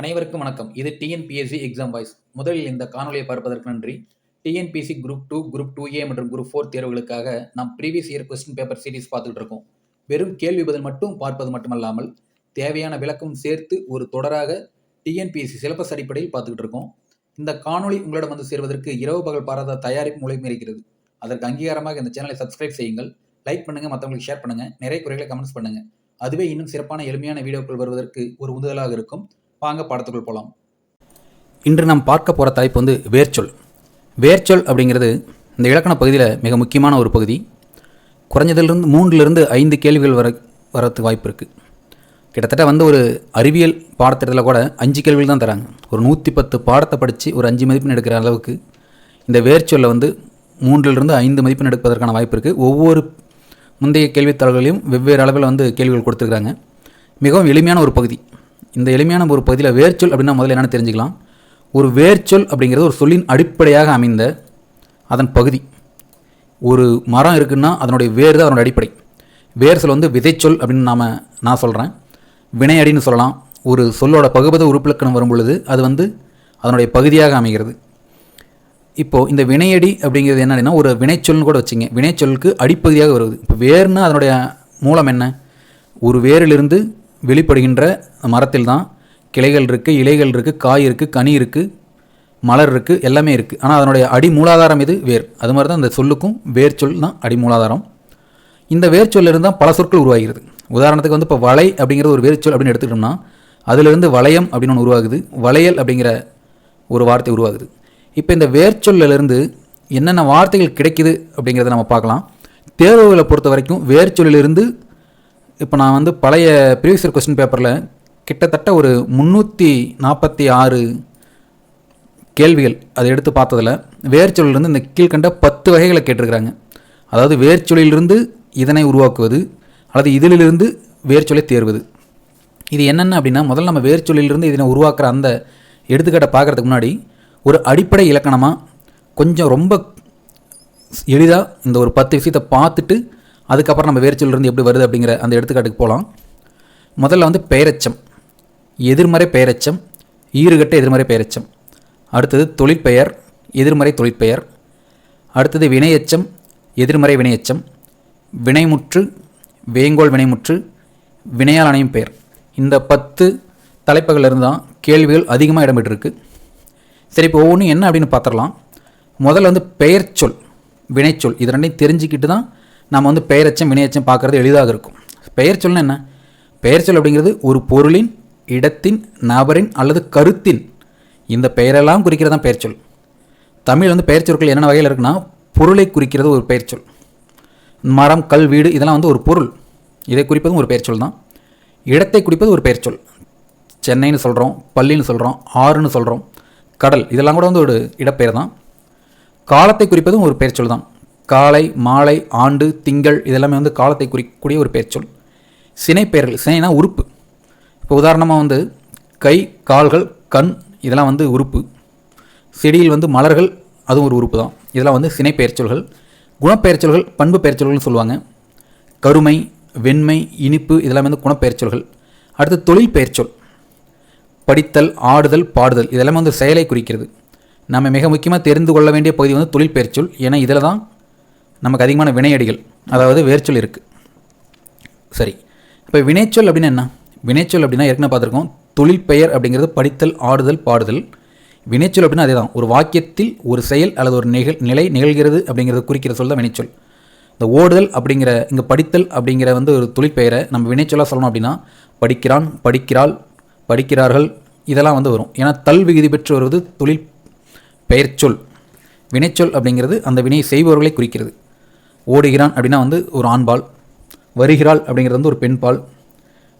அனைவருக்கும் வணக்கம். இது டிஎன்பிஎஸ்சி எக்ஸாம் வாய்ஸ் முதலில் இந்த காணொலியை பார்ப்பதற்கு நன்றி. TNPSC group two group two A மற்றும் குரூப் ஃபோர் தேர்வுகளுக்காக நாம் previous year question paper series பார்த்துட்டு இருக்கோம். வெறும் கேள்வி பதில் மட்டும் பார்ப்பது மட்டுமல்லாமல் தேவையான விளக்கம் சேர்த்து ஒரு தொடராக டிஎன்பிஎஸ்சி சிலபஸ் அடிப்படையில் பார்த்துக்கிட்டு இருக்கோம். இந்த காணொளி உங்களிடம் வந்து சேர்வதற்கு இரவு பகல் பாராத தயாரிப்பு மூலியமாக இருக்கிறது. அதற்கு அங்கீகாரமாக இந்த சேனலை சப்ஸ்கிரைப் செய்யுங்கள். லைக் பண்ணுங்கள் மற்றவங்களுக்கு ஷேர் பண்ணுங்கள் நிறைய குறைகளை கமெண்ட்ஸ் பண்ணுங்கள் அதுவே இன்னும் சிறப்பான எளிமையான வீடியோக்கள் வருவதற்கு ஒரு உந்துதலாக இருக்கும். வாங்க பாடத்துக்குள் போகலாம் இன்று நாம் பார்க்க போகிற தலைப்பு வந்து வேர்ச்சொல். வேர்ச்சொல் அப்படிங்கிறது இந்த இலக்கண பகுதியில் மிக முக்கியமான ஒரு பகுதி. குறைஞ்சதிலிருந்து மூன்றிலிருந்து ஐந்து கேள்விகள் வர வரத்துக்கு வாய்ப்பு இருக்குது கிட்டத்தட்ட வந்து ஒரு அறிவியல் பாடத்திட்டத்தில் கூட அஞ்சு கேள்விகள் தான் தராங்க. ஒரு நூற்றி பத்து பாடத்தை படித்து ஒரு அஞ்சு மதிப்பெண் எடுக்கிற அளவுக்கு இந்த வேர்ச்சொல்லை வந்து மூன்றிலிருந்து ஐந்து மதிப்பெண் எடுப்பதற்கான வாய்ப்பு இருக்குது ஒவ்வொரு முந்தைய கேள்வித்தாள்களையும் வெவ்வேறு அளவில் வந்து கேள்விகள் கொடுத்துருக்குறாங்க. மிகவும் எளிமையான ஒரு பகுதி. இந்த எளிமையான ஒரு பகுதியில் வேர்ச்சொல் அப்படின்னா முதல்ல என்னென்னு தெரிஞ்சுக்கலாம். ஒரு வேர்ச்சொல் அப்படிங்கிறது ஒரு சொல்லின் அடிப்படையாக அமைந்த அதன் பகுதி. ஒரு மரம் இருக்குன்னா அதனுடைய வேர் தான் அதனுடைய அடிப்படை. வேர் சொல் வந்து விதைச்சொல் அப்படின்னு நாம் நான் சொல்கிறேன் வினையடின்னு சொல்லலாம். ஒரு சொல்லோட பகுபத உறுப்பிலக்கணம் வரும் பொழுது அது வந்து அதனுடைய பகுதியாக அமைகிறது. இப்போது இந்த வினையடி அப்படிங்கிறது என்னன்னா ஒரு வினைச்சொல்னு கூட வச்சுங்க. வினைச்சொல்லுக்கு அடிப்பகுதியாக வருவது இப்போ வேர்னா அதனுடைய மூலம் என்ன? ஒரு வேரிலிருந்து வெளிப்படுகின்ற மரத்தில் தான் கிளைகள் இருக்குது இலைகள் இருக்குது காய் இருக்குது கனி இருக்குது மலர் இருக்குது எல்லாமே இருக்குது ஆனால் அதனுடைய அடி மூலாதாரம் இது வேர். அது மாதிரி தான் இந்த சொல்லுக்கும் வேர் சொல் தான் அடி மூலாதாரம். இந்த வேர் சொல்லிருந்து தான் பல சொற்கள் உருவாகிறது. உதாரணத்துக்கு வந்து இப்போ வலை அப்படிங்கிற ஒரு வேர் சொல் அப்படின்னு எடுத்துக்கிட்டோம்னா அதிலிருந்து வளையம் அப்படின்னு ஒன்று உருவாகுது. வளையல் அப்படிங்கிற ஒரு வார்த்தை உருவாகுது. இப்போ இந்த வேர்ச்சொல்லிலிருந்து என்னென்ன வார்த்தைகள் கிடைக்குது அப்படிங்கிறத நம்ம பார்க்கலாம். தேர்வுகளை பொறுத்த வரைக்கும் வேர்ச்சொல்லிலிருந்து இப்போ நான் வந்து பழைய ப்ரீவியஸ் கொஸ்டின் பேப்பரில் கிட்டத்தட்ட ஒரு முந்நூற்றி நாற்பத்தி ஆறு கேள்விகள் அதை எடுத்து பார்த்ததில் வேர்ச்சொல்லிருந்து இந்த கீழ்கண்ட பத்து வகைகளை கேட்டிருக்கிறாங்க. அதாவது வேர்ச்சொல்லிலிருந்து இதனை உருவாக்குவது அல்லது இதிலிருந்து வேர்ச்சொல்லை தேர்வது. இது என்னென்ன அப்படின்னா முதல்ல நம்ம வேர்ச்சொல்லிலிருந்து இதனை உருவாக்குற அந்த எடுத்துக்காட்டை பார்க்குறதுக்கு முன்னாடி ஒரு அடிப்படை இலக்கணமாக கொஞ்சம் ரொம்ப எளிதாக இந்த ஒரு பத்து விஷயத்தை பார்த்துட்டு அதுக்கப்புறம் நம்ம வேர்ச்சொல்லிருந்து எப்படி வருது அப்படிங்கிற அந்த எடுத்துக்காட்டுக்கு போகலாம் முதல்ல வந்து பெயரச்சம் எதிர்மறை பெயரச்சம் ஈறுகட்ட எதிர்மறை பெயரச்சம் அடுத்தது தொழிற்பெயர் எதிர்மறை தொழிற்பெயர். அடுத்தது வினையச்சம் எதிர்மறை வினையச்சம். வினைமுற்று வேங்கோல் வினைமுற்று வினையால் அணையும் பெயர். இந்த பத்து தலைப்புகள் இருந்தால் கேள்விகள் அதிகமாக இடம்பெற்றிருக்கு. சரி இப்போ ஒவ்வொன்றும் என்ன அப்படின்னு பார்த்துடலாம். முதல்ல வந்து பெயர் சொல் வினைச்சொல். இது ரெண்டையும் தெரிஞ்சுக்கிட்டு தான் நம்ம வந்து பெயரச்சம் வினையச்சம் பார்க்குறது எளிதாக இருக்கும். பெயர் சொல்லணும் என்ன? பெயர் சொல் அப்படிங்கிறது ஒரு பொருளின் இடத்தின் நபரின் அல்லது கருத்தின் இந்த பெயரெல்லாம் குறிக்கிறது தான் பெயர் சொல். தமிழ் வந்து பெயர் சொற்கள் என்னென்ன வகையில் இருக்குன்னா பொருளை குறிக்கிறது ஒரு பெயர் சொல். மரம் கல் வீடு இதெல்லாம் வந்து ஒரு பொருள். இதை குறிப்பதும் ஒரு பெயர் சொல் தான். இடத்தை குறிப்பது ஒரு பெயர் சொல். சென்னைன்னு சொல்கிறோம் பள்ளின்னு சொல்கிறோம் ஆறுன்னு சொல்கிறோம் கடல். இதெல்லாம் கூட வந்து ஒரு இடப்பெயர் தான். காலத்தை குறிப்பதும் ஒரு பெயர் சொல் தான். காலை மாலை ஆண்டு திங்கள் இதெல்லாமே வந்து காலத்தை குறிக்கக்கூடிய ஒரு பெயர்ச்சொல் சினைப்பெயர்கள் சினை பெயர்கள் சினைனா உறுப்பு. இப்போ உதாரணமாக வந்து கை கால்கள் கண் இதெல்லாம் வந்து உறுப்பு. செடியில் வந்து மலர்கள் அதுவும் ஒரு உறுப்பு தான். இதெல்லாம் வந்து சினைப்பெயர்ச்சொல்கள் குணப்பெயர்ச்சொல்கள் பண்பு பெயர்ச்சொல்கள்னு சொல்லுவாங்க. கருமை வெண்மை இனிப்பு இதெல்லாம் வந்து குணப்பெயர்ச்சொல்கள் அடுத்து தொழில் பெயர்ச்சொல் படித்தல் ஆடுதல் பாடுதல் இதெல்லாம் வந்து செயலை குறிக்கிறது. நம்ம மிக முக்கியமாக தெரிந்து கொள்ள வேண்டிய பகுதி வந்து தொழில் பெயர்ச்சொல் ஏன்னா இதில் தான் நமக்கு அதிகமான வினையடிகள் அதாவது வேர்ச்சொல் இருக்குது சரி இப்போ வினைச்சொல் அப்படின்னா என்ன? வினைச்சொல் அப்படின்னா ஏற்கனவே பார்த்துருக்கோம் தொழில் பெயர் அப்படிங்கிறது படித்தல் ஆடுதல் பாடுதல். வினைச்சொல் அப்படின்னா அதே தான் ஒரு வாக்கியத்தில் ஒரு செயல் அல்லது ஒரு நிகழ் நிலை நிகழ்கிறது அப்படிங்கிறது குறிக்கிற சொல் தான் வினைச்சொல். இந்த ஓடுதல் அப்படிங்கிற இங்கே படித்தல் அப்படிங்கிற வந்து ஒரு தொழிற்பெயரை நம்ம வினைச்சொல்லாக சொல்லணும் அப்படின்னா படிக்கிறான் படிக்கிறாள் படிக்கிறார்கள் இதெல்லாம் வந்து வரும். ஏன்னா தல் விகுதி பெற்று வருவது தொழில் பெயர்ச்சொல். வினைச்சொல் அப்படிங்கிறது அந்த வினையை செய்பவர்களை குறிக்கிறது. ஓடுகிறான் அப்படின்னா வந்து ஒரு ஆண்பால். வருகிறாள் அப்படிங்கிறது வந்து ஒரு பெண்பால்.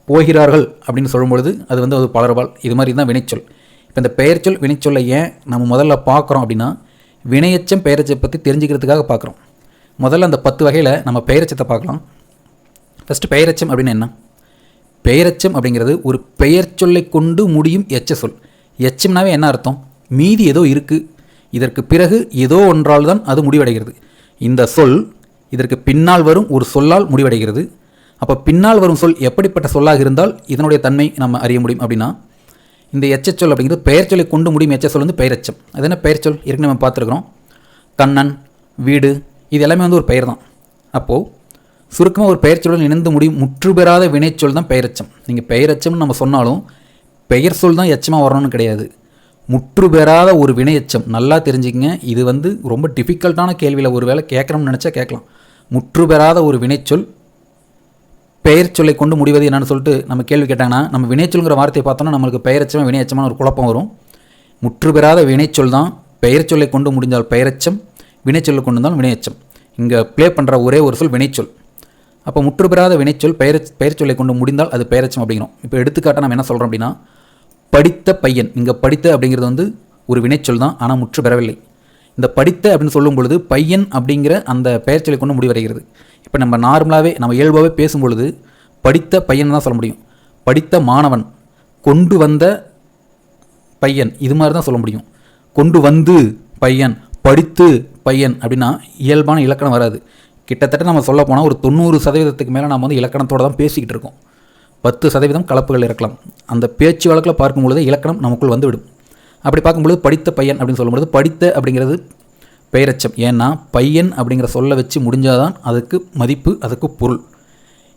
போகிறார்கள் அப்படின்னு சொல்லும்பொழுது அது வந்து ஒரு பலர்பால். இது மாதிரி தான் வினைச்சொல். இப்போ இந்த பெயர்ச்சொல் வினைச்சொல்லை ஏன் நம்ம முதல்ல பார்க்குறோம் அப்படின்னா வினையச்சம் பெயரச்சை பற்றி தெரிஞ்சுக்கிறதுக்காக பார்க்குறோம். முதல்ல அந்த பத்து வகையில் நம்ம பெயரச்சத்தை பார்க்கலாம். ஃபஸ்ட்டு பெயரச்சம் அப்படின்னு என்ன? பெயரச்சம் அப்படிங்கிறது ஒரு பெயர் சொல்லை கொண்டு முடியும் எச்ச சொல். எச்சம்னாவே என்ன அர்த்தம்? மீதி ஏதோ இருக்குது இதற்கு பிறகு ஏதோ ஒன்றால் தான் அது முடிவடைகிறது. இந்த சொல் இதற்கு பின்னால் வரும் ஒரு சொல்லால் முடிவடைகிறது. அப்போ பின்னால் வரும் சொல் எப்படிப்பட்ட சொல்லாக இருந்தால் இதனுடைய தன்மை நம்ம அறிய முடியும் அப்படின்னா இந்த எச்சச்சொல் அப்படிங்கிறது பெயர்ச்சொல்லை கொண்டு முடியும். எச்சச்சொல் வந்து பெயரச்சம். அது என்ன பெயர்ச்சொல்? ஏற்கனவே நம்ம பார்த்துருக்குறோம். கண்ணன் வீடு இது எல்லாமே வந்து ஒரு பெயர் தான் அப்போது சுருக்கமாக ஒரு பெயர்ச்சொல்லுடன் இணைந்து முடியும் முற்று பெறாத வினைச்சொல் தான் பெயரச்சம். நீங்கள் பெயரச்சம்னு நம்ம சொன்னாலும் பெயர் சொல் தான் எச்சமாக வரணும்னு கிடையாது. முற்று பெறாத ஒரு வினையச்சம். நல்லா தெரிஞ்சுக்கங்க. இது வந்து ரொம்ப டிஃபிகல்ட்டான கேள்வியில் ஒரு வேளை கேட்கணும்னு நினச்சா கேட்கலாம். முற்று பெறாத ஒரு வினைச்சொல் பெயர் சொல்லை கொண்டு முடிவது என்னன்னு சொல்லிட்டு நம்ம கேள்வி கேட்டாங்கன்னா நம்ம வினைச்சொல்ங்கிற வார்த்தையை பார்த்தோன்னா நம்மளுக்கு பெயரச்சமாக வினையச்சமான ஒரு குழப்பம் வரும். முற்று பெறாத வினைச்சொல் தான் பெயர் சொல்லை கொண்டு முடிந்தால் பெயரச்சம் வினைச்சொல்லை கொண்டு வந்தால் வினையச்சம். இங்கே ப்ளே பண்ணுற ஒரே ஒரு சொல் வினைச்சொல். அப்போ முற்று பெறாத வினைச்சொல் பெயர் பெயர் சொல்லை கொண்டு முடிந்தால் அது பெயரச்சம் அப்படிங்கிறோம். இப்போ எடுத்துக்காட்டாக நம்ம என்ன சொல்கிறோம் அப்படின்னா படித்த பையன் இங்கே படித்த அப்படிங்கிறது வந்து ஒரு வினைச்சொல் தான் ஆனால் முற்று பெறவில்லை இந்த படித்த அப்படின்னு சொல்லும் பொழுது பையன் அப்படிங்கிற அந்த பெயர் கொண்டு முடிவடைகிறது. இப்போ நம்ம நார்மலாகவே நம்ம இயல்பாகவே பேசும் பொழுது படித்த பையன் தான் சொல்ல முடியும். படித்த மாணவன் கொண்டு வந்த பையன் இது மாதிரி தான் சொல்ல முடியும். கொண்டு வந்து பையன் படித்து பையன் அப்படின்னா இயல்பான இலக்கணம் வராது. கிட்டத்தட்ட நம்ம சொல்ல போனால் ஒரு தொண்ணூறு சதவீதத்துக்கு மேலே நம்ம வந்து இலக்கணத்தோடு தான் பேசிக்கிட்டு இருக்கோம். பத்து சதவீதம் கலப்புகள் இருக்கலாம். அந்த பேச்சு வழக்கில் பார்க்கும் பொழுது இலக்கணம் நமக்குள் வந்துவிடும் அப்படி பார்க்கும்பொழுது படித்த பையன் அப்படின்னு சொல்லும்பொழுது படித்த அப்படிங்கிறது பெயரச்சம். ஏன்னா பையன் அப்படிங்கிற சொல்ல வச்சு முடிஞ்சாதான் அதுக்கு மதிப்பு அதுக்கு பொருள்.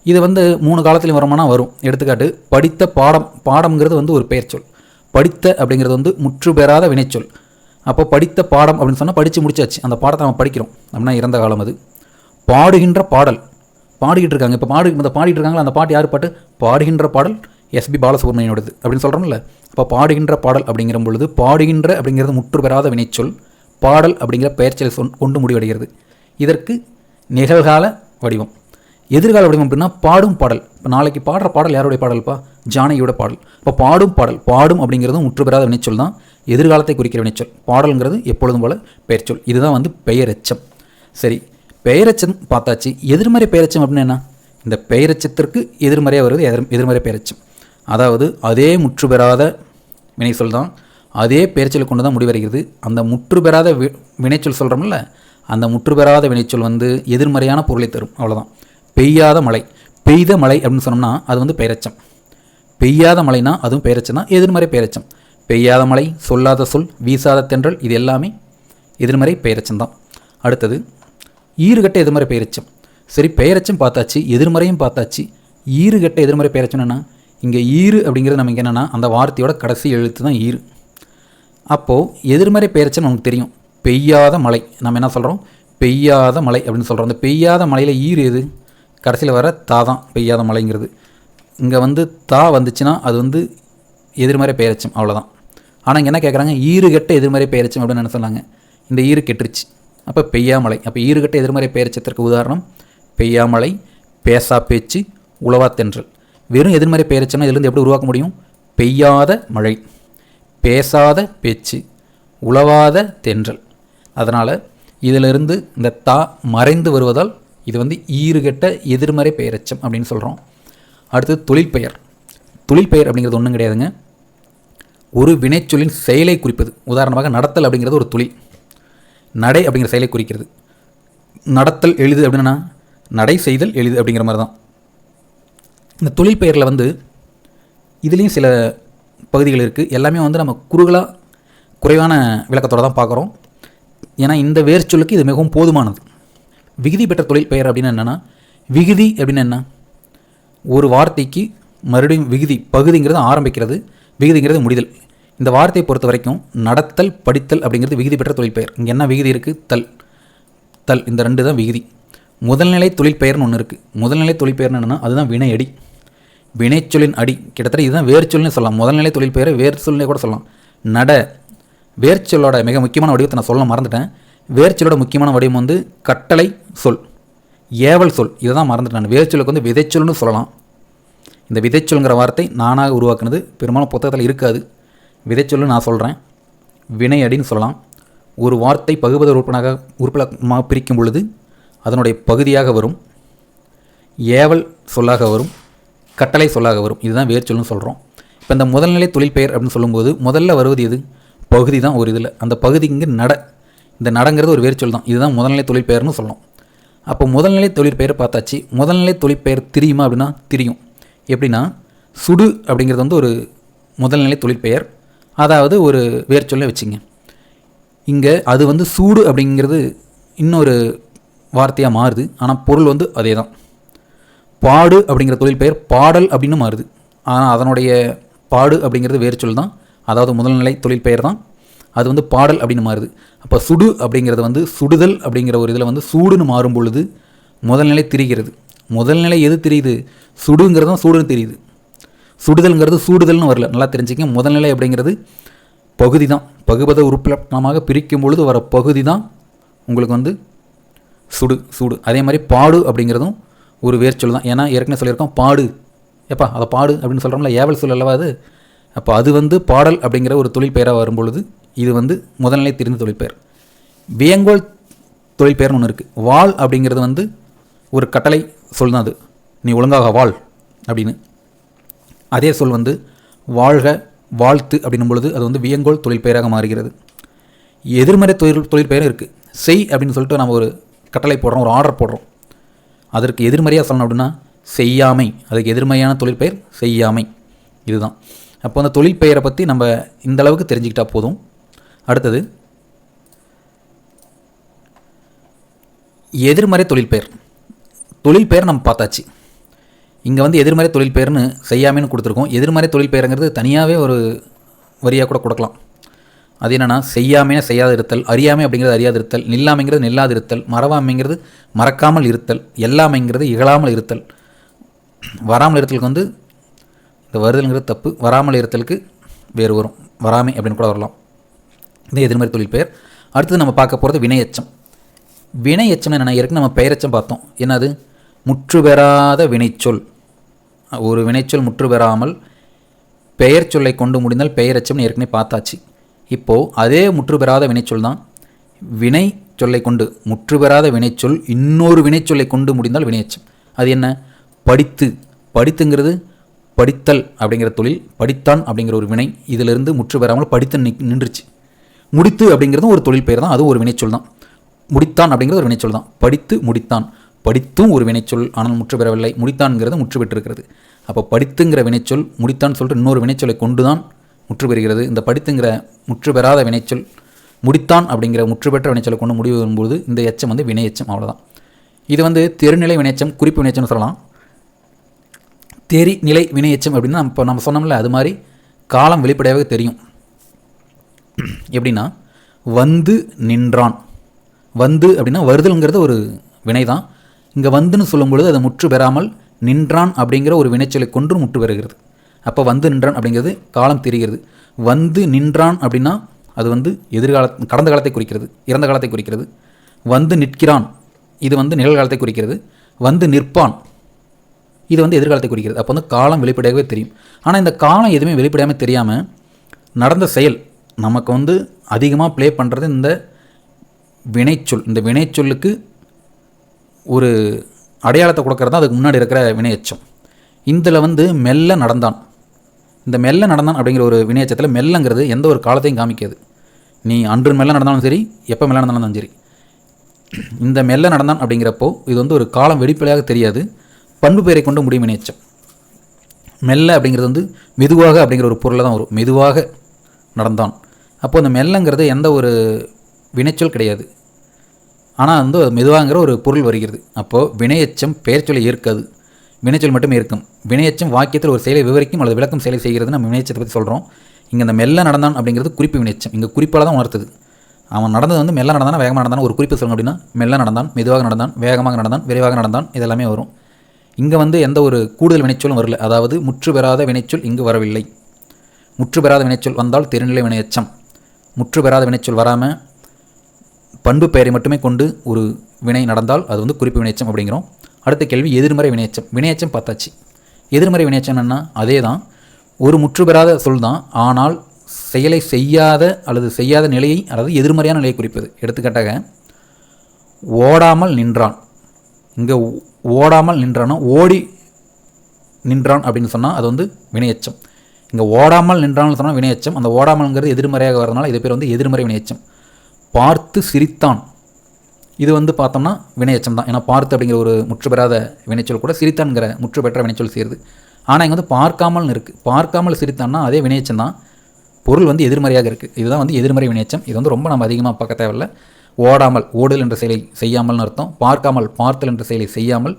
இது வந்து மூணு காலத்துலையும் வரமானா வரும். எடுத்துக்காட்டு படித்த பாடம் பாடம்ங்கிறது வந்து ஒரு பெயர் சொல் படித்த அப்படிங்கிறது வந்து முற்று பெறாத வினைச்சொல். அப்போ படித்த பாடம் அப்படின்னு சொன்னால் படித்து முடிச்சாச்சு. அந்த பாடத்தை நம்ம படிக்கிறோம். அப்படின்னா இறந்த காலம் அது. பாடுகின்ற பாடல். பாடிக்கிட்டு இருக்காங்க. இப்போ பாடு இந்த பாடிட்டு இருக்காங்களா அந்த பாட்டு யார் பாட்டு? பாடுகின்ற பாடல் எஸ்பி பாலசுப்ரமணியனோடது அப்படின்னு சொல்கிறோம்ல அப்போ பாடுகின்ற பாடல் அப்படிங்கிற பொழுது பாடுகின்ற அப்படிங்கிறது முற்று பெறாத வினைச்சொல் பாடல் அப்படிங்கிற பெயர்ச்சல் சொல் கொண்டு முடிவடைகிறது. இதற்கு நிகழ்கால வடிவம். எதிர்கால வடிவம் அப்படின்னா பாடும் பாடல். இப்போ நாளைக்கு பாடுற பாடல் யாருடைய பாடல்ப்பா ஜானகியோட பாடல். இப்போ பாடும் பாடல். பாடும் அப்படிங்கிறதும் முற்று பெறாத வினைச்சொல் தான் எதிர்காலத்தை குறிக்கிற வினைச்சொல். பாடல்ங்கிறது எப்பொழுதும் போல பெயர்ச்சொல். இதுதான் வந்து பெயரெச்சம். சரி பெயரெச்சம் பார்த்தாச்சு. எதிர்மறை பெயரெச்சம் அப்படின்னு என்ன? இந்த பெயரெச்சத்திற்கு எதிர்மறையாக வருவது எதிர் எதிர்மறை பெயரெச்சம். அதாவது அதே முற்று பெறாத வினைச்சொல் தான் அதே பெயர்ச்சொல் கொண்டு தான் முடிவடைகிறது. அந்த முற்று பெறாத வி வினைச்சொல் சொல்கிறோம்ல அந்த முற்று பெறாத வினைச்சொல் வந்து எதிர்மறையான பொருளை தரும் அவ்வளோதான் பெய்யாத மழை பெய்த மழை அப்படின்னு சொன்னோம்னா அது வந்து பெயரச்சம் பெய்யாத மழைனா அதுவும் பெயரெச்சம் தான் எதிர்மறை பெயரச்சம் பெய்யாத மழை சொல்லாத சொல் வீசாத தென்றல் இது எல்லாமே எதிர்மறை பெயரச்சம் தான் அடுத்தது ஈறுகட்ட எதிர்மறை பெயரச்சம் சரி பெயரச்சம் பார்த்தாச்சு எதிர்மறையும் பார்த்தாச்சு ஈறுகட்ட எதிர்மறை பெயரெச்சம் இங்கே ஈறு அப்படிங்கிறது நமக்கு என்னென்னா அந்த வார்த்தையோட கடைசி எழுத்து தான் ஈறு. அப்போது எதிர்மறை பெயர்ச்சல் நமக்கு தெரியும். பெய்யாத மழை. நம்ம என்ன சொல்கிறோம் பெய்யாத மழை அப்படின்னு சொல்கிறோம் அந்த பெய்யாத மலையில் ஈர் எது? கடைசியில் வர தா தான் பெய்யாத மலைங்கிறது இங்கே வந்து தா வந்துச்சுன்னா அது வந்து எதிர்மறை பெயரச்சம் அவ்வளோதான் ஆனால் இங்கே என்ன கேட்குறாங்க ஈறுகட்ட எதிர்மறை பெயரச்சம் அப்படின்னு என்ன சொன்னாங்க? இந்த ஈறு கெட்டுருச்சு. அப்போ பெய்யாமலை அப்போ ஈறுகட்ட எதிர்மறை பெயரச்சத்திற்கு உதாரணம் பெய்யாமலை பேசா பேச்சு உழவா தென்றல். வெறும் எதிர்மறை பெயரச்சம்னா இதிலிருந்து எப்படி உருவாக்க முடியும்? பெய்யாத மழை பேசாத பேச்சு உழவாத தென்றல். அதனால் இதிலிருந்து இந்த தா மறைந்து வருவதால் இது வந்து ஈறுகட்ட எதிர்மறை பெயரச்சம் அப்படின்னு சொல்கிறோம் அடுத்து தொழிற்பெயர் தொழிற்பெயர் அப்படிங்கிறது ஒன்றும் கிடையாதுங்க. ஒரு வினைச்சொல்லின் செயலை குறிப்பது. உதாரணமாக நடத்தல் அப்படிங்கிறது ஒரு தொழில். நடை அப்படிங்கிற செயலை குறிக்கிறது. நடத்தல் எளிது அப்படின்னா நடை செய்தல் எளிது அப்படிங்கிற மாதிரி தான் இந்த தொழில் பெயரில் வந்து இதுலேயும் சில பகுதிகள் இருக்குது எல்லாமே வந்து நம்ம குறுகலாக குறைவான விளக்கத்தோடு தான் பார்க்குறோம். ஏன்னா இந்த வேர் சொல்லுக்கு இது மிகவும் போதுமானது. விகுதி பெற்ற தொழில் பெயர் அப்படின்னு என்னென்னா விகுதி அப்படின்னு என்ன? ஒரு வார்த்தைக்கு மறுபடியும் விகுதி பகுதிங்கிறது ஆரம்பிக்கிறது விகுதிங்கிறது முடிதல். இந்த வார்த்தையை பொறுத்த வரைக்கும் நடத்தல் படித்தல் அப்படிங்கிறது விகுதி பெற்ற தொழில் பெயர். இங்கே என்ன விகுதி இருக்குது தல். தல் இந்த ரெண்டு தான் விகுதி. முதல்நிலை தொழில் பெயர்னு ஒன்று இருக்குது முதல்நிலை தொழில் பெயர்னு என்னென்னா அதுதான் வினையடி. வினைச்சொல்லின் அடி கிட்டத்தட்ட இதுதான் வேர்ச்சொல்னு சொல்லலாம். முதல்நிலை தொழில் பெயரை வேர் கூட சொல்லலாம். நட வேர்ச்சொல்லோட மிக முக்கியமான வடிவத்தை நான் சொல்ல மறந்துட்டேன். வேர்ச்சொல்லோட முக்கியமான வடிவம் வந்து கட்டளை சொல் ஏவல் சொல். இதை தான் மறந்துட்டேன் நான். வேர்ச்சொல்லுக்கு வந்து விதைச்சொல்னு சொல்லலாம். இந்த விதைச்சொல்ங்கிற வார்த்தை நானாக உருவாக்குனது பெரும்பாலும் புத்தகத்தில் இருக்காது. விதைச்சொல்னு நான் சொல்கிறேன் வினை அடின்னு சொல்லலாம். ஒரு வார்த்தை பகுபத உறுப்பினாக உறுப்பினமாக பிரிக்கும் பொழுது அதனுடைய பகுதியாக வரும். ஏவல் சொல்லாக வரும். கட்டளை சொல்லாக வரும். இதுதான் வேர்ச்சொல்னு சொல்கிறோம் இப்போ இந்த முதல்நிலை தொழில் பெயர் அப்படின்னு சொல்லும்போது முதல்ல வருவது எது? பகுதி தான் ஒரு இதில். அந்த பகுதிங்க நட. இந்த நடங்கிறது ஒரு வேர்ச்சொல் தான். இதுதான் முதல்நிலை தொழில் பெயர்னு சொல்லணும் அப்போ முதல்நிலை தொழில் பெயர் பார்த்தாச்சு. முதல்நிலை தொழில் பெயர் தெரியுமா அப்படின்னா தெரியும். எப்படின்னா சுடு அப்படிங்கிறது வந்து ஒரு முதல்நிலை தொழிற்பெயர் அதாவது ஒரு வேர்ச்சொல்லை வச்சுங்க. இங்கே அது வந்து சூடு அப்படிங்கிறது இன்னொரு வார்த்தையாக மாறுது. ஆனால் பொருள் வந்து அதே தான் பாடு அப்படிங்கிற தொழில் பெயர் பாடல் அப்படின்னு மாறுது. ஆனால் அதனுடைய பாடு அப்படிங்கிறது வேறு சொல் தான். அதாவது முதல்நிலை தொழில் பெயர் தான். அது வந்து பாடல் அப்படின்னு மாறுது. அப்போ சுடு அப்படிங்கிறது வந்து சுடுதல் அப்படிங்கிற ஒரு இதில் வந்து சூடுன்னு மாறும் பொழுது முதல்நிலை திரிகிறது. முதல்நிலை எது தெரியுது? சுடுங்கிறது தான் சூடுன்னு தெரியுது. சுடுதல்ங்கிறது சூடுதல்னு வரல. நல்லா தெரிஞ்சுக்க முதல்நிலை அப்படிங்கிறது பகுதி தான். பகுபத உறுப்பினமாக பிரிக்கும் பொழுது வர பகுதி தான் உங்களுக்கு வந்து சுடு சூடு. அதே மாதிரி பாடு அப்படிங்கிறதும் ஒரு வேர்ச்சொல் தான். ஏன்னா ஏற்கனவே சொல்லியிருக்கோம் பாடு. ஏப்பா அதை பாடு அப்படின்னு சொல்கிறோம்ல ஏவல் சொல் அல்லவா அது? அப்போ அது வந்து பாடல் அப்படிங்கிற ஒரு தொழில் பெயராக வரும்பொழுது இது வந்து முதல்நிலை தெரிந்த தொழிற்பெயர் வியங்கோல் தொழில் பெயர்னு ஒன்று இருக்குது வாள் அப்படிங்கிறது வந்து ஒரு கட்டளை சொல் தான் அது. நீ ஒழுங்காக வாழ் அப்படின்னு. அதே சொல் வந்து வாழ்க வாழ்த்து அப்படின்னும் பொழுது அது வந்து வியங்கோல் தொழில் பெயராக மாறுகிறது. எதிர்மறை தொழில் தொழில் பெயரும் இருக்குது செய் அப்படின்னு சொல்லிட்டு நம்ம ஒரு கட்டளை போடுறோம் ஒரு ஆர்டர் போடுறோம். அதற்கு எதிர்மறையாக சொல்லணும் அப்படின்னா செய்யாமை. அதுக்கு எதிர்மறையான தொழிற்பெயர் செய்யாமை. இதுதான். அப்போ அந்த தொழில் பெயரை பற்றி நம்ம இந்த அளவுக்கு தெரிஞ்சுக்கிட்டா போதும். அடுத்தது எதிர்மறை தொழில் பெயர். தொழில் பெயர் நம்ம பார்த்தாச்சு. இங்கே வந்து எதிர்மறை தொழில் பெயர்னு செய்யாமைன்னு கொடுத்துருக்கோம். எதிர்மறை தொழில் பெயருங்கிறது தனியாகவே ஒரு வரியாக கூட கொடுக்கலாம். அது என்னென்னா செய்யாமையே செய்யாதிருத்தல் அறியாமை அப்படிங்கிறது அறியாதிருத்தல் நில்லாமைங்கிறது நில்லாதிருத்தல் மறவாமைங்கிறது மறக்காமல் இருத்தல் எல்லாமைங்கிறது இகழாமல் இருத்தல். வராமல் இருத்தலுக்கு வந்து இந்த வருதல்ங்கிறது தப்பு வராமல் இருத்தலுக்கு வேறு வரும் வராமை அப்படின்னு கூட வரலாம். இந்த எதிர்மறை தொழில் பெயர். அடுத்தது நம்ம பார்க்க போகிறது வினையச்சம். வினையச்சம் என்ன ஏற்கனவே நம்ம பெயரச்சம் பார்த்தோம். என்னது? முற்று பெறாத வினைச்சொல். ஒரு வினைச்சொல் முற்று பெறாமல் பெயர் சொல்லை கொண்டு முடிந்தால் பெயரச்சம்னு ஏற்கனவே பார்த்தாச்சு. இப்போது அதே முற்று பெறாத வினைச்சொல் தான் வினை சொல்லை கொண்டு முற்று பெறாத வினைச்சொல் இன்னொரு வினைச்சொல்லை கொண்டு முடிந்தால் வினையச்சம். அது என்ன? படித்து. படித்துங்கிறது படித்தல் அப்படிங்கிற தொழில் படித்தான் அப்படிங்கிற ஒரு வினை இதிலிருந்து முற்று பெறாமல் படித்து நி நின்றுச்சு. முடித்து அப்படிங்கிறதும் ஒரு தொழில் பெயர் தான் அதுவும் ஒரு வினைச்சொல் தான். முடித்தான் அப்படிங்கிறது ஒரு வினைச்சொல் தான். படித்து முடித்தான். படித்தும் ஒரு வினைச்சொல் ஆனால் முற்று பெறவில்லை முடித்தான்ங்கிறது முற்று பெற்றிருக்கிறது அப்போ படித்துங்கிற வினைச்சொல் முடித்தான் சொல்லிட்டு இன்னொரு வினைச்சொல்லை கொண்டு தான் முற்று பெறுகிறது. இந்த படித்துங்கிற முற்று பெறாத வினைச்சொல் முடித்தான் அப்படிங்கிற முற்று பெற்ற வினைச்சொலை கொண்டு முடிவு வரும்போது இந்த எச்சம் வந்து வினை எச்சம் அவ்வளோதான் இது வந்து தெருநிலை வினைச்சம் குறிப்பு வினைச்சம்னு சொல்லலாம். தெரி நிலை வினை எச்சம் அப்படின்னா இப்போ நம்ம சொன்னோம்ல அது மாதிரி காலம் வெளிப்படையாக தெரியும். எப்படின்னா வந்து நின்றான். வந்து அப்படின்னா வருதல்ங்கிறது ஒரு வினை தான் இங்கே வந்துன்னு சொல்லும்பொழுது அதை முற்று பெறாமல் நின்றான் அப்படிங்கிற ஒரு வினைச்சொலை கொன்று முற்று பெறுகிறது. அப்போ வந்து நின்றான் அப்படிங்கிறது காலம் தெரிகிறது. வந்து நின்றான் அப்படின்னா அது வந்து எதிர்கால கடந்த காலத்தை குறிக்கிறது இறந்த காலத்தை குறிக்கிறது. வந்து நிற்கிறான் இது வந்து நிகழ்காலத்தை குறிக்கிறது. வந்து நிற்பான் இது வந்து எதிர்காலத்தை குறிக்கிறது. அப்போ வந்து காலம் வெளிப்படையாகவே தெரியும். ஆனால் இந்த காலம் எதுவுமே வெளிப்படையாமல் தெரியாமல் நடந்த செயல் நமக்கு வந்து அதிகமாக ப்ளே பண்ணுறது இந்த வினைச்சொல். இந்த வினைச்சொல்லுக்கு ஒரு அடையாளத்தை கொடுக்கறது தான் அதுக்கு முன்னாடி இருக்கிற வினையச்சம். இதில் வந்து மெல்ல நடந்தான். இந்த மெல்ல நடந்தான் அப்படிங்கிற ஒரு வினையச்சத்தில் மெல்லங்கிறது எந்த ஒரு காலத்தையும் காமிக்காது. நீ அன்று மெல்ல நடந்தாலும் சரி எப்போ மெல்ல நடந்தாலும் சரி. இந்த மெல்ல நடந்தான் அப்படிங்கிறப்போ இது வந்து ஒரு காலம் வெளிப்படையாக தெரியாது. பண்பு பெயரை கொண்டு முடியும் வினையச்சம். மெல்ல அப்படிங்கிறது வந்து மெதுவாக அப்படிங்கிற ஒரு பொருளை தான் வரும். மெதுவாக நடந்தான். அப்போது அந்த மெல்லங்கிறது எந்த ஒரு வினைச்சொல் கிடையாது. ஆனால் வந்து மெதுவாங்கிற ஒரு பொருள் வருகிறது. அப்போது வினையச்சம் பெயர் சொல்லை ஏற்காது. வினைச்சொல் மட்டுமே இருக்கும். வினையச்சம் வாக்கியத்தில் ஒரு செயலை விவரிக்கும் அல்லது விளக்கம் செயலை செய்கிறது நம்ம வினையச்சத்தை பற்றி சொல்கிறோம் இங்கே இந்த மெல்ல நடந்தான் அப்படிங்கிறது குறிப்பு வினைச்சம் இங்கே குறிப்பால் தான் உணர்த்துது. அவன் நடந்தது வந்து மெல்ல நடந்தானா வேகமாக நடந்தான்? ஒரு குறிப்பு சொல்லணும் அப்படின்னா மெல்ல நடந்தான் மெதுவாக நடந்தான் வேகமாக நடந்தான் விரைவாக நடந்தான் இதெல்லாமே வரும். இங்கே வந்து எந்த ஒரு கூடுதல் வினைச்சொலும் வரல. அதாவது முற்று பெறாத வினைச்சொல் இங்கு வரவில்லை. முற்று பெறாத வினைச்சொல் வந்தால் திருநிலை வினையச்சம். முற்று பெறாத வினைச்சொல் வராமல் பண்பு பெயரை மட்டுமே கொண்டு ஒரு வினை நடந்தால் அது வந்து குறிப்பு வினைச்சம் அப்படிங்கிறோம். அடுத்த கேள்வி எதிர்மறை வினையச்சம். வினையச்சம் பார்த்தாச்சு. எதிர்மறை வினையச்சம் என்னென்னா அதே தான் ஒரு முற்று பெறாத சொல் தான். ஆனால் செயலை செய்யாத அல்லது செய்யாத நிலையை அதாவது எதிர்மறையான நிலையை குறிப்பது. எடுத்துக்காட்டாக ஓடாமல் நின்றான். இங்கே ஓடாமல் நின்றான்னா ஓடி நின்றான் அப்படின்னு சொன்னால் அது வந்து வினையச்சம். இங்கே ஓடாமல் நின்றான்னு சொன்னால் வினையச்சம். அந்த ஓடாமல்ங்கிறது எதிர்மறையாக வரதுனால இது பேர் வந்து எதிர்மறை வினையச்சம். பார்த்து சிரித்தான். இது வந்து பார்த்தோம்னா வினையச்சம் தான். ஏன்னா பார்த்து அப்படிங்கிற ஒரு முற்று பெறாத வினைச்சொல் கூட சிரித்தான்கிற முற்று பெற்ற வினைச்சொல் சேருது. ஆனால் இங்கே வந்து பார்க்காமல்னு இருக்குது பார்க்காமல் சிரித்தான்னா அதே வினையச்சம் தான். பொருள் வந்து எதிர்மறையாக இருக்குது இதுதான் வந்து எதிர்மறை வினையச்சம். இது வந்து ரொம்ப நம்ம அதிகமாக பார்க்க தேவையில்ல. ஓடாமல் ஓடுதல் என்ற செயலை செய்யாமல்னு அர்த்தம். பார்க்காமல் பார்த்தல் என்ற செயலை செய்யாமல்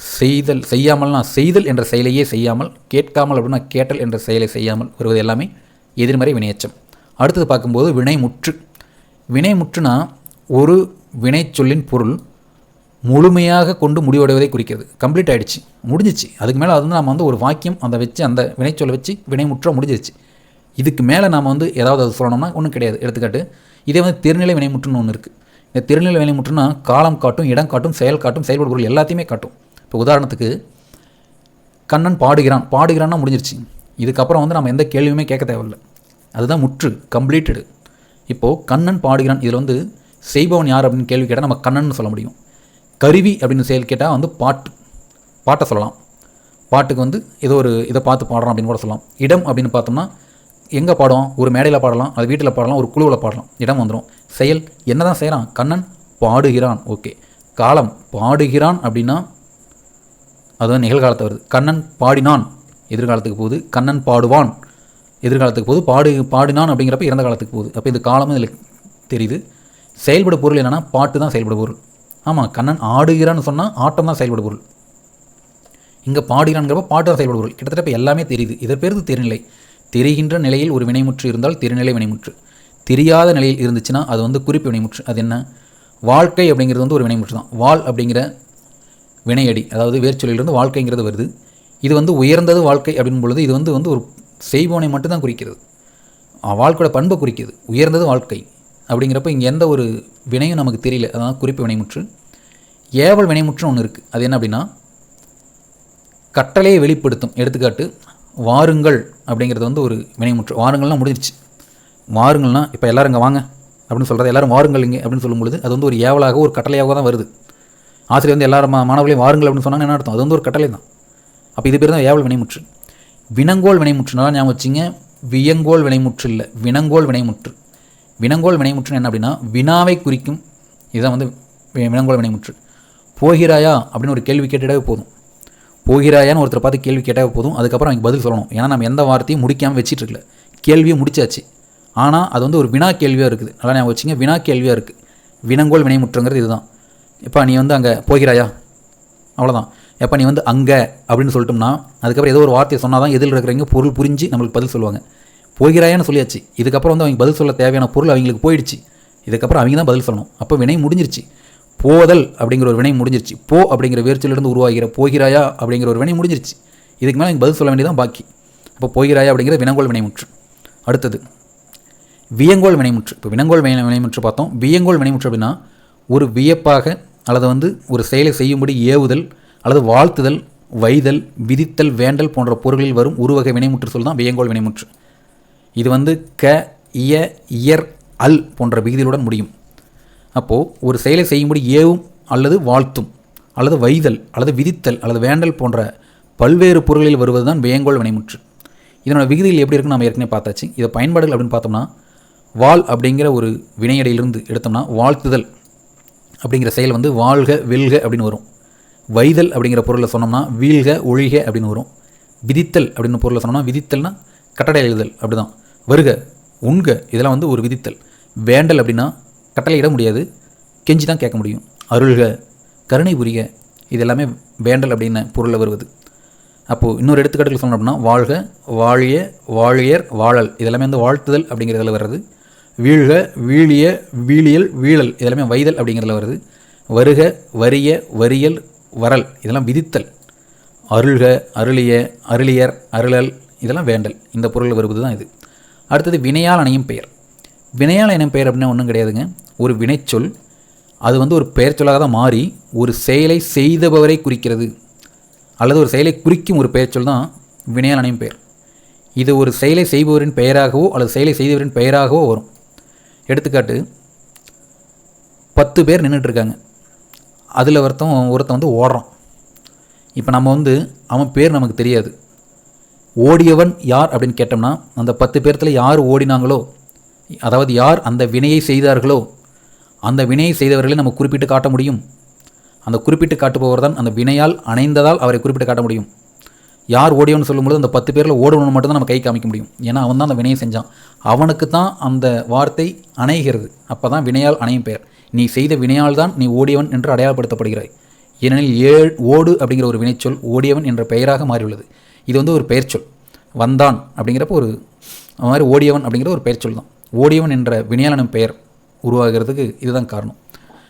செய்தல் செய்யாமல்னா செய்தல் என்ற செயலையே செய்யாமல் கேட்காமல் அப்படின்னா கேட்டல் என்ற செயலை செய்யாமல் வருவது எல்லாமே எதிர்மறை வினையச்சம். அடுத்தது பார்க்கும்போது வினைமுற்று. வினைமுற்றுனா ஒரு வினைச்சொல்லின் பொருள் முழுமையாக கொண்டு முடிவடைவதை குறிக்கிறது. கம்ப்ளீட் ஆகிடுச்சு முடிஞ்சிச்சு. அதுக்கு மேலே அது வந்து நம்ம வந்து ஒரு வாக்கியம் அந்த வச்சு அந்த வினைச்சொல்லை வச்சு வினைமுற்ற முடிஞ்சிருச்சு. இதுக்கு மேலே நாம் வந்து ஏதாவது அது சொல்லணும்னா ஒன்றும் கிடையாது. எடுத்துக்காட்டு இதே வந்து திருநிலை வினைமுற்றுன்னு ஒன்று இருக்குது இந்த திருநிலை வினைமுற்றுன்னா காலம் காட்டும் இடம் காட்டும் செயல் காட்டும் செயல்படு பொருள் எல்லாத்தையுமே காட்டும். இப்போ உதாரணத்துக்கு கண்ணன் பாடுகிறான். பாடுகிறான்னா முடிஞ்சிருச்சு. இதுக்கப்புறம் வந்து நம்ம எந்த கேள்வியுமே கேட்க தேவையில்லை. அதுதான் முற்று கம்ப்ளீட்டடு இப்போது கண்ணன் பாடுகிறான். இதில் வந்து செய்பவன் யார் அப்படின்னு கேள்வி கேட்டால் நம்ம கண்ணன் சொல்ல முடியும். கருவி அப்படின்னு செயல் கேட்டால் வந்து பாட்டு. பாட்டை சொல்லலாம். பாட்டுக்கு வந்து ஏதோ ஒரு இதை பார்த்து பாடுறோம் அப்படின்னு கூட சொல்லலாம். இடம் அப்படின்னு பார்த்தோம்னா எங்கே பாடும் ஒரு மேடையில் பாடலாம் அது வீட்டில் பாடலாம் ஒரு குழுவில் பாடலாம். இடம் வந்துடும் செயல் என்ன தான் செய்கிறான் கண்ணன் பாடுகிறான். ஓகே. காலம் பாடுகிறான் அப்படின்னா அது வந்து நிகழ்காலத்தை வருது. கண்ணன் பாடினான் எதிர்காலத்துக்கு போகுது. கண்ணன் பாடுவான் எதிர்காலத்துக்கு போகுது. பாடு பாடினான் அப்படிங்கிறப்ப இறந்த காலத்துக்கு போகுது. அப்போ இந்த காலமும் இதில் தெரியுது. செயல்பட பொருள் என்னென்னா பாட்டு தான் செயல்பட பொருள். ஆமாம் கண்ணன் ஆடுகிறான்னு சொன்னால் ஆட்டம் தான் செயல்பட பொருள். இங்கே பாடுகிறான்ங்கிறப்ப பாட்டு தான் செயல்பட பொருள். கிட்டத்தட்ட இப்போ எல்லாமே தெரியுது. இதை பேருது தெரிநிலை. தெரிகின்ற நிலையில் ஒரு வினைமுற்று இருந்தால் திருநிலை வினைமுற்று. தெரியாத நிலையில் இருந்துச்சுன்னா அது வந்து குறிப்பு வினைமுற்று. அது என்ன? வாழ்க்கை அப்படிங்கிறது வந்து ஒரு வினைமுற்று தான். வாழ் அப்படிங்கிற வினையடி அதாவது வேர்ச்சொல்லிலிருந்து வாழ்க்கைங்கிறது வருது. இது வந்து உயர்ந்தது வாழ்க்கை அப்படின் பொழுது இது வந்து வந்து ஒரு செய்வோனை மட்டும்தான் குறிக்கிறது. வாழ்க்கையோட பண்பை குறிக்கிறது உயர்ந்தது வாழ்க்கை. அப்படிங்கிறப்ப இங்கே எந்த ஒரு வினையும் நமக்கு தெரியல. அதான் குறிப்பு வினைமுற்று. ஏவல் வினைமுற்று ஒன்று இருக்குது அது என்ன அப்படின்னா கட்டளையை வெளிப்படுத்தும். எடுத்துக்காட்டு வாருங்கள் அப்படிங்கிறது வந்து ஒரு வினைமுற்று. வாருங்கள்லாம் முடிஞ்சிருச்சு. வாருங்கள்னா இப்போ எல்லாரும் இங்கே வாங்க அப்படின்னு சொல்கிறது எல்லோரும் வாருங்கள் இங்கே அப்படின்னு சொல்லும் பொழுது அது வந்து ஒரு ஏவலாக ஒரு கட்டளையாக தான் வருது. ஆசிரியர் வந்து எல்லாரும் மாணவர்களையும் வாருங்கள் அப்படின்னு சொன்னாங்க என்ன அர்த்தம்? அது வந்து ஒரு கட்டளை தான். அப்போ இது பேர் தான் ஏவல் வினைமுற்று. வினங்கோல் வினைமுற்றுனால ஞாபகம் வச்சிங்க. வியங்கோல் வினைமுற்று இல்லை. வினங்கோல் வினைமுற்று. வினங்கோல் வினைமுற்று என்ன அப்படின்னா வினாவை குறிக்கும். இதுதான் வந்து வினங்கோல் வினைமுற்று. போகிறாயா அப்படின்னு ஒரு கேள்வி கேட்டுடவே போதும். போகிறாயான்னு ஒருத்தரை பார்த்து கேள்வி கேட்டாவே போதும். அதுக்கப்புறம் அவங்க பதில் சொல்லணும். ஏன்னா நம்ம எந்த வார்த்தையும் முடிக்காமல் வச்சிட்டு கேள்வியும் கேள்வியை முடிச்சாச்சு. ஆனால் அது வந்து ஒரு வினா கேள்வியாக இருக்குது. நல்லா ஞாபகம் வச்சுங்க. வினா கேள்வியாக இருக்குது வினங்கோல் வினைமுற்றுங்கிறது இதுதான். இப்போ நீ வந்து அங்கே போகிறாயா? அவ்வளோதான் எப்போ நீ வந்து அங்கே அப்படின்னு சொல்லிட்டோம்னா அதுக்கப்புறம் ஏதோ ஒரு வார்த்தையை சொன்னால் தான் எதில் இருக்கிறவங்க பொருள் புரிஞ்சு நம்மளுக்கு பதில் சொல்லுவாங்க. போகிறாயான்னு சொல்லியாச்சு. இதுக்கப்புறம் வந்து அவங்க பதில் சொல்ல தேவையான பொருள் அவங்களுக்கு போயிடுச்சு. இதுக்கப்புறம் அவங்க தான் பதில் சொல்லணும். அப்போ வினை முடிஞ்சிருச்சு. போதல் அப்படிங்கிற ஒரு வினை முடிஞ்சிருச்சு. போ அப்படிங்கிற வேர்ச்சலிருந்து உருவாகிற போகிறாயா அப்படிங்கிற ஒரு வினை முடிஞ்சிருச்சு. இதுக்கு மேலே அவங்க பதில் சொல்ல வேண்டியதான் பாக்கி. அப்போ போகிறாயா அப்படிங்கிற வினங்கோல் வினைமுற்று. அடுத்தது வியங்கோல் வினைமுற்று. இப்போ வினங்கோல் வினை வினைமுற்று பார்த்தோம். வியங்கோல் வினைமுற்று அப்படின்னா ஒரு வியப்பாக அல்லது வந்து ஒரு செயலை செய்யும்படி ஏவுதல் அல்லது வாழ்த்துதல் வைதல் விதித்தல் வேண்டல் போன்ற பொருள்களில் வரும் உருவகை வினைமுற்று சொல் தான் வியங்கோல் வினைமுற்று. இது வந்து க இய இயர் அல் போன்ற விகுதிகளுடன் முடியும். அப்போது ஒரு செயலை செய்யும்படி ஏவும் அல்லது வாழ்த்தும் அல்லது வைதல் அல்லது விதித்தல் அல்லது வேண்டல் போன்ற பல்வேறு பொருள்களில் வருவது தான் வேங்கோல் வினைமுற்று. இதனோட விகுதிகள் எப்படி இருக்குன்னு நம்ம ஏற்கனவே பார்த்தாச்சு. இதை பயன்பாடுகள் அப்படின்னு பார்த்தோம்னா வால் அப்படிங்கிற ஒரு வினையடையிலிருந்து எடுத்தோம்னா வாழ்த்துதல் அப்படிங்கிற செயல் வந்து வாழ்க வெல்க அப்படின்னு வரும். வைதல் அப்படிங்கிற பொருளை சொன்னோம்னா வீழ்க ஒழிக அப்படின்னு வரும். விதித்தல் அப்படின்னு பொருளை சொன்னோம்னா விதித்தல்னா கட்டளை எழுதல் அப்படிதான். வருக உண்க இதெல்லாம் வந்து ஒரு விதித்தல். வேண்டல் அப்படின்னா கட்டளையிட முடியாது கெஞ்சி தான் கேட்க முடியும். அருள்க கருணை புரிய இது எல்லாமே வேண்டல் அப்படின்னு பொருளில் வருவது. அப்போது இன்னொரு எடுத்துக்காட்டுகள் சொன்னோம் அப்படின்னா வாழ்க வாழிய வாழியர் வாழல் இதெல்லாமே வந்து வாழ்த்துதல் அப்படிங்கிறதுல வர்றது. வீழ்க வீழிய வீழியல் வீழல் இதெல்லாமே வைதல் அப்படிங்கிறதுல வருது. வருக வரிய வரியல் வரல் இதெல்லாம் விதித்தல். அருள்க அருளிய அருளியர் அருளல் இதெல்லாம் வேண்டல். இந்த பொருளில் வருவது தான் இது. அடுத்தது வினையால் அணையும் பெயர். வினையால் அணையும் பெயர் அப்படின்னா ஒன்றும் கிடையாதுங்க. ஒரு வினைச்சொல் அது வந்து ஒரு பெயர் சொல்லாக தான் மாறி ஒரு செயலை செய்தபவரை குறிக்கிறது. அல்லது ஒரு செயலை குறிக்கும் ஒரு பெயர்ச்சொல் தான் வினையால் அணையும் பெயர். இது ஒரு செயலை செய்பவரின் பெயராகவோ அல்லது செயலை செய்தவரின் பெயராகவோ வரும். எடுத்துக்காட்டு பத்து பேர் நின்றுட்டு இருக்காங்க அதில் ஒருத்தன் ஒருத்தன் வந்து ஓடுறான். இப்போ நம்ம வந்து அவன் பேர் நமக்கு தெரியாது. ஓடியவன் யார் அப்படின்னு கேட்டோம்னா அந்த பத்து பேர்த்தில் யார் ஓடினாங்களோ அதாவது யார் அந்த வினையை செய்தார்களோ அந்த வினையை செய்தவர்களை நம்ம குறிப்பிட்டு காட்ட முடியும். அந்த குறிப்பிட்டு காட்டுபவர் தான் அந்த வினையால் அணைந்ததால் அவரை குறிப்பிட்டு காட்ட முடியும். யார் ஓடியவன் சொல்லும்போது அந்த பத்து பேரில் ஓடுவன் மட்டும்தான் நம்ம கை காமிக்க முடியும். ஏன்னா அவன் தான் அந்த வினையை செஞ்சான். அவனுக்கு தான் அந்த வார்த்தை அணைகிறது. அப்போ தான் வினையால் அணையும் பெயர். நீ செய்த வினையால் தான் நீ ஓடியவன் என்று அடையாளப்படுத்தப்படுகிறாய். ஏனெனில் ஏ ஓடு அப்படிங்கிற ஒரு வினைச்சொல் ஓடியவன் என்ற பெயராக மாறியுள்ளது. இது வந்து ஒரு பெயர்ச்சொல். வந்தான் அப்படிங்கிறப்ப ஒரு அது மாதிரி ஓடியவன் அப்படிங்கிற ஒரு பெயர்ச்சொல் தான். ஓடியவன் என்ற வினையாளனும் பெயர் உருவாகிறதுக்கு இதுதான் காரணம்.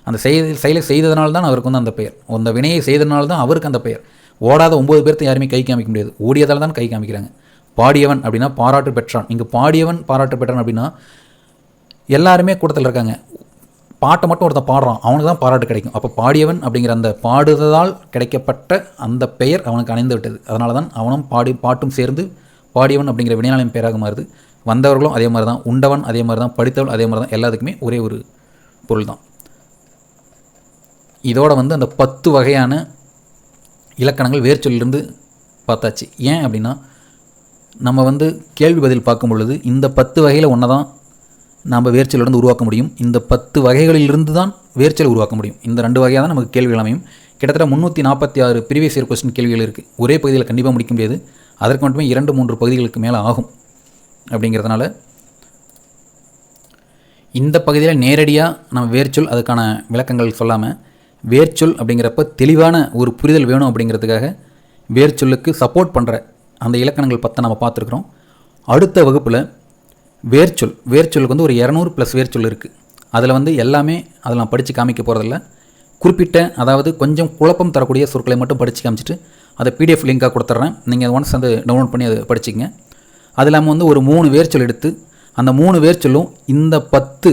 அந்த செயல் செயலை செய்ததனால தான் அவருக்கு வந்து அந்த பெயர். அந்த வினையை செய்ததனால தான் அவருக்கு அந்த பெயர். ஓடாத ஒம்பது பேர்த்த யாருமே கை காமிக்க முடியாது. ஓடியதால் தான் கை காமிக்கிறாங்க. பாடியவன் அப்படின்னா பாராட்டு பெற்றான். இங்கே பாடியவன் பாராட்டு பெற்றான் அப்படின்னா எல்லாருமே கூட்டத்தில் இருக்காங்க. பாட்டை மட்டும் ஒருத்தன் பாடுறான் அவனுக்கு தான் பாராட்டு கிடைக்கும். அப்போ பாடியவன் அப்படிங்கிற அந்த பாடுதலால் கிடைக்கப்பட்ட அந்த பெயர் அவனுக்கு அணைந்து விட்டது. அதனால தான் அவனும் பாடி பாட்டும் சேர்ந்து பாடியவன் அப்படிங்கிற வினையாளின் பெயராக மாறுது. வந்தவர்களும் அதே மாதிரி தான் உண்டவன் அதே மாதிரி தான் படித்தவன் அதே மாதிரி தான் எல்லாத்துக்குமே ஒரே ஒரு பொருள் தான் இதோட வந்து அந்த பத்து வகையான இலக்கணங்கள் வேர்ச்சொல்லிருந்து பார்த்தாச்சு. ஏன் அப்படின்னா நம்ம வந்து கேள்வி பதில் பார்க்கும் பொழுது இந்த பத்து வகையில் ஒன்றை தான் நாம் வேர்ச்சொல்லிருந்து உருவாக்க முடியும். இந்த பத்து வகைகளிலிருந்து தான் வேர்ச்சல் உருவாக்க முடியும். இந்த ரெண்டு வகையாக தான் நமக்கு கேள்விகள் அமையும். கிட்டத்தட்ட முந்நூற்றி நாற்பத்தி ஆறு ப்ரீவியஸ் இயர் கொஸ்டின் கேள்விகள் இருக்குது ஒரே பகுதியில் கண்டிப்பாக முடிக்க முடியாது. அதற்கு மட்டுமே இரண்டு மூன்று பகுதிகளுக்கு மேலே ஆகும். அப்படிங்கிறதுனால இந்த பகுதியில் நேரடியாக நம்ம வேர்ச்சொல் அதுக்கான விளக்கங்கள் சொல்லாமல் வேர்ச்சொல் அப்படிங்கிறப்ப தெளிவான ஒரு புரிதல் வேணும் அப்படிங்கிறதுக்காக வேர்ச்சொல்லுக்கு சப்போர்ட் பண்ணுற அந்த இலக்கணங்கள் பற்றி நம்ம பார்த்துருக்குறோம். அடுத்த வகுப்பில் வேர்ச்சொல். வேர்ச்சொல்லுக்கு வந்து ஒரு இரநூறு ப்ளஸ் வேர்ச்சொல் இருக்குது அதில் வந்து எல்லாமே அதில் நான் படித்து காமிக்க போகிறதில்ல குறிப்பிட்ட அதாவது கொஞ்சம் குழப்பம் தரக்கூடிய சொற்களை மட்டும் படித்து காமிச்சிட்டு அதை பிடிஎஃப் லிங்காக கொடுத்துட்றேன். நீங்கள் ஒன்ஸ் வந்து டவுன்லோட் பண்ணி அதை படிச்சிங்க அது இல்லாமல் வந்து ஒரு மூணு வேர்ச்சொல் எடுத்து அந்த மூணு வேர்ச்சொல்லும் இந்த பத்து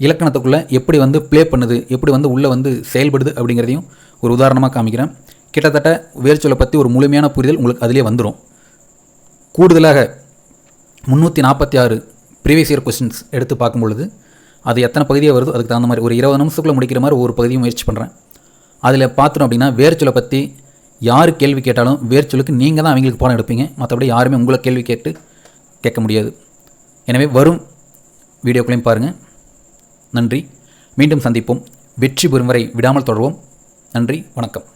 இலக்கணத்துக்குள்ளே எப்படி வந்து ப்ளே பண்ணுது எப்படி வந்து உள்ளே வந்து செயல்படுது அப்படிங்கிறதையும் ஒரு உதாரணமாக காமிக்கிறேன். கிட்டத்தட்ட வேர்ச்சொல்லை பற்றி ஒரு முழுமையான புரிதல் உங்களுக்கு அதிலே வந்துடும் கூடுதலாக முந்நூற்றி நாற்பத்தி ஆறு ப்ரீவியஸ் இயர் கொஸ்டின்ஸ் எடுத்து பார்க்கும் பொழுது அது எத்தனை பகுதியாக வருதோ அதுக்கு தகுந்த மாதிரி ஒரு இருபது நிமிஷத்துக்குள்ளே முடிக்கிற மாதிரி ஒரு பகுதியும் முயற்சி பண்ணுறேன் அதில் பார்த்துட்டோம் அப்படின்னா வேர்ச்சொல்லை பற்றி யார் கேள்வி கேட்டாலும் வேர்ச்சொல்லுக்கு நீங்கள் தான் அவங்களுக்கு பாடம் எடுப்பீங்க. மற்றபடி யாருமே உங்களை கேள்வி கேட்டு கேட்க முடியாது. எனவே வரும் வீடியோக்களையும் பாருங்கள் நன்றி. மீண்டும் சந்திப்போம். வெற்றி பெறும் வரை விடாமல் தொடர்வோம். நன்றி. வணக்கம்.